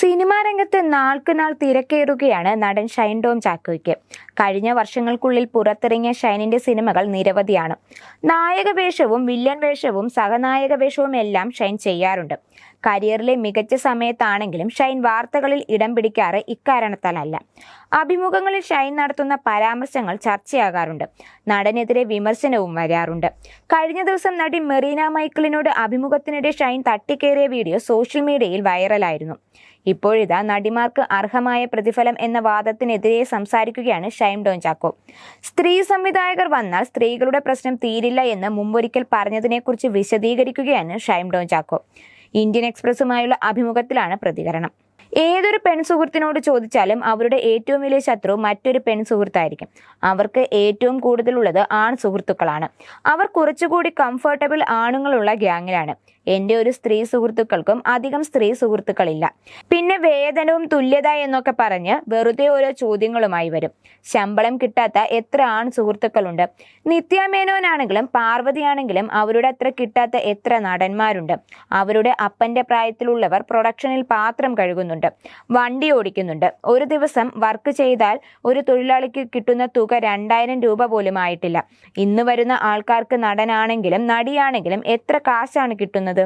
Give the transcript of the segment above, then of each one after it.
Cinema രംഗത്ത് നാൾക്കുനാൾ തിരക്കേറുകയാണ് നടൻ ഷൈൻ ടോം ചാക്കോയ്ക്ക്. കഴിഞ്ഞ വർഷങ്ങൾക്കുള്ളിൽ പുറത്തിറങ്ങിയ ഷൈനിന്റെ സിനിമകൾ നിരവധിയാണ്. നായക വേഷവും വില്ലൻ വേഷവും സഹനായക വേഷവും എല്ലാം ഷൈൻ ചെയ്യാറുണ്ട്. കരിയറിലെ മികച്ച സമയത്താണെങ്കിലും ഷൈൻ വാർത്തകളിൽ ഇടം പിടിക്കാറ് ഇക്കാരണത്താലല്ല. അഭിമുഖങ്ങളിൽ ഷൈൻ നടത്തുന്ന പരാമർശങ്ങൾ ചർച്ചയാകാറുണ്ട്. നടനെതിരെ വിമർശനവും വരാറുണ്ട്. കഴിഞ്ഞ ദിവസം നടി മെറീന മൈക്കിളിനോട് അഭിമുഖത്തിനിടെ ഷൈൻ തട്ടിക്കേറിയ വീഡിയോ സോഷ്യൽ മീഡിയയിൽ വൈറലായിരുന്നു. ഇപ്പോഴിതാ നടിമാർക്ക് അർഹമായ പ്രതിഫലം എന്ന വാദത്തിനെതിരെ സംസാരിക്കുകയാണ് ഷൈൻ. ഡോൺ ചാക്കോ. സ്ത്രീ സംവിധായകർ വന്നാൽ സ്ത്രീകളുടെ പ്രശ്നം തീരില്ല എന്ന് മുമ്പൊരിക്കൽ പറഞ്ഞതിനെക്കുറിച്ച് വിശദീകരിക്കുകയാണ് ഷൈം ഡോൺ ചാക്കോ. ഇന്ത്യൻ എക്സ്പ്രസുമായുള്ള അഭിമുഖത്തിലാണ് പ്രതികരണം. ഏതൊരു പെൺ സുഹൃത്തിനോട് ചോദിച്ചാലും അവരുടെ ഏറ്റവും വലിയ ശത്രു മറ്റൊരു പെൺ സുഹൃത്തായിരിക്കും. അവർക്ക് ഏറ്റവും കൂടുതലുള്ളത് ആൺ സുഹൃത്തുക്കളാണ്. അവർ കുറച്ചുകൂടി കംഫർട്ടബിൾ ആണുങ്ങളുള്ള ഗ്യാങ്ങിലാണ്. എന്റെ ഒരു സ്ത്രീ സുഹൃത്തുക്കൾക്കും അധികം സ്ത്രീ സുഹൃത്തുക്കളില്ല. പിന്നെ വേതനവും തുല്യത എന്നൊക്കെ പറഞ്ഞ് വെറുതെ ഓരോ ചോദ്യങ്ങളുമായി വരും. ശമ്പളം കിട്ടാത്ത എത്ര ആൺ സുഹൃത്തുക്കളുണ്ട്? നിത്യാമേനോനാണെങ്കിലും പാർവതിയാണെങ്കിലും അവരുടെ അത്ര കിട്ടാത്ത എത്ര നടന്മാരുണ്ട്? അവരുടെ അപ്പന്റെ പ്രായത്തിലുള്ളവർ പ്രൊഡക്ഷനിൽ പാത്രം കഴുകുന്നുണ്ട്. വണ്ടി ഓടിക്കുന്നുണ്ട്. ഒരു ദിവസം വർക്ക് ചെയ്താൽ ഒരു തൊഴിലാളിക്ക് കിട്ടുന്ന തുക രണ്ടായിരം രൂപ പോലും ആയിട്ടില്ല. ഇന്ന് വരുന്ന ആൾക്കാർക്ക് നടനാണെങ്കിലും നടിയാണെങ്കിലും എത്ര കാശാണ് കിട്ടുന്നത്?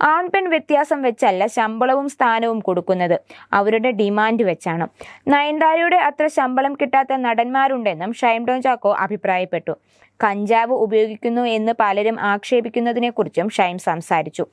ആൺ പെൺ വ്യത്യാസം വെച്ചല്ല ശമ്പളവും സ്ഥാനവും കൊടുക്കുന്നത്. അവരുടെ ഡിമാൻഡ് വെച്ചാണ്. നയൻതാരയുടെ അത്ര ശമ്പളം കിട്ടാത്ത നടന്മാരുണ്ടെന്നും ഷൈം ഡോൺ ചാക്കോ അഭിപ്രായപ്പെട്ടു. കഞ്ചാവ് ഉപയോഗിക്കുന്നു എന്ന് പലരും ആക്ഷേപിക്കുന്നതിനെക്കുറിച്ചും ഷൈം സംസാരിച്ചു.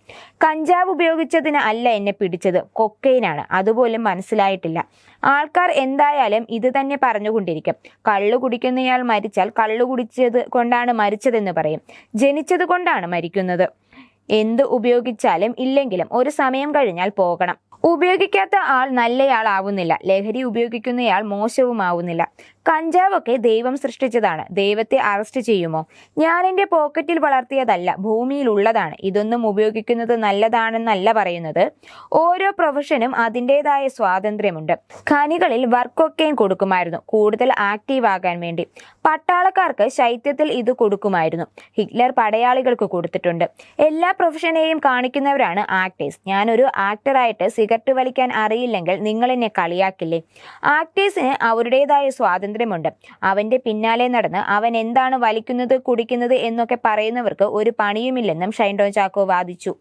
കഞ്ചാവ് ഉപയോഗിച്ചതിന് അല്ല എന്നെ പിടിച്ചത് കൊക്കൈനാണ് അതുപോലും മനസ്സിലായിട്ടില്ല. ആൾക്കാർ എന്തായാലും ഇത് തന്നെ പറഞ്ഞുകൊണ്ടിരിക്കും. കള്ളു കുടിക്കുന്നയാൾ മരിച്ചാൽ കള്ളു കുടിച്ചത് കൊണ്ടാണ് മരിച്ചതെന്ന് പറയും. ജനിച്ചത് കൊണ്ടാണ് മരിക്കുന്നത്. എന്ത് ഉപയോഗിച്ചാലും ഇല്ലെങ്കിലും ഒരു സമയം കഴിഞ്ഞാൽ പോകണം. ഉപയോഗിക്കാത്ത ആൾ നല്ലയാളാവുന്നില്ല. ലഹരി ഉപയോഗിക്കുന്നയാൾ മോശവുമാവുന്നില്ല. കഞ്ചാവൊക്കെ ദൈവം സൃഷ്ടിച്ചതാണ്. ദൈവത്തെ അറസ്റ്റ് ചെയ്യുമോ? ഞാൻ എന്റെ പോക്കറ്റിൽ വളർത്തിയതല്ല ഭൂമിയിലുള്ളതാണ്. ഇതൊന്നും ഉപയോഗിക്കുന്നത് നല്ലതാണെന്നല്ല പറയുന്നത്. ഓരോ പ്രൊഫഷനും അതിന്റെതായ സ്വാതന്ത്ര്യമുണ്ട്. ഖനികളിൽ വർക്കൊക്കെയും കൊടുക്കുമായിരുന്നു കൂടുതൽ ആക്റ്റീവ് ആകാൻ വേണ്ടി. പട്ടാളക്കാർക്ക് ശൈത്യത്തിൽ ഇത് കൊടുക്കുമായിരുന്നു. ഹിറ്റ്ലർ പടയാളികൾക്ക് കൊടുത്തിട്ടുണ്ട്. എല്ലാ പ്രൊഫഷനെയും കാണിക്കുന്നവരാണ് ആക്ടേഴ്സ്. ഞാനൊരു ആക്ടറായിട്ട് സിഗരറ്റ് വലിക്കാൻ അറിയില്ലെങ്കിൽ നിങ്ങൾ എന്നെ കളിയാക്കില്ലേ? ആക്ടേഴ്സിന് അവരുടേതായ സ്വാതന്ത്ര്യമുണ്ട്. അവന്റെ പിന്നാലെ നടന്ന് അവൻ എന്താണ് വലിക്കുന്നത് കുടിക്കുന്നത് എന്നൊക്കെ പറയുന്നവർക്ക് ഒരു പണിയുമില്ലെന്നും ഷൈൻഡോ ചാക്കോ വാദിച്ചു.